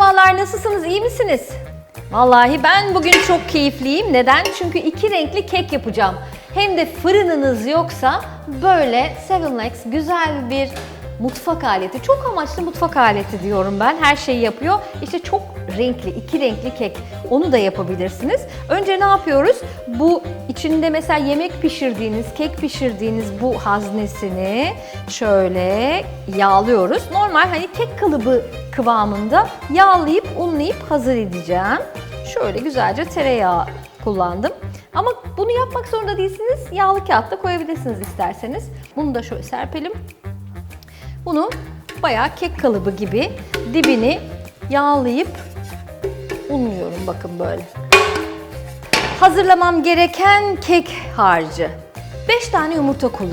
Merhabalar, nasılsınız? İyi misiniz? Vallahi ben bugün çok keyifliyim. Neden? Çünkü iki renkli kek yapacağım. Hem de fırınınız yoksa böyle Seven Legs güzel bir mutfak aleti. Çok amaçlı mutfak aleti diyorum ben. Her şeyi yapıyor. İşte çok renkli, iki renkli kek. Onu da yapabilirsiniz. Önce ne yapıyoruz? Bu içinde mesela yemek pişirdiğiniz, kek pişirdiğiniz bu haznesini şöyle yağlıyoruz. Normal hani kek kalıbı kıvamında yağlayıp unlayıp hazır edeceğim. Şöyle güzelce tereyağı kullandım. Ama bunu yapmak zorunda değilsiniz. Yağlı kağıtta koyabilirsiniz isterseniz. Bunu da şöyle serpelim. Bunu bayağı kek kalıbı gibi dibini yağlayıp unluyorum bakın böyle. Hazırlamam gereken kek harcı. 5 tane yumurta kullanacağım.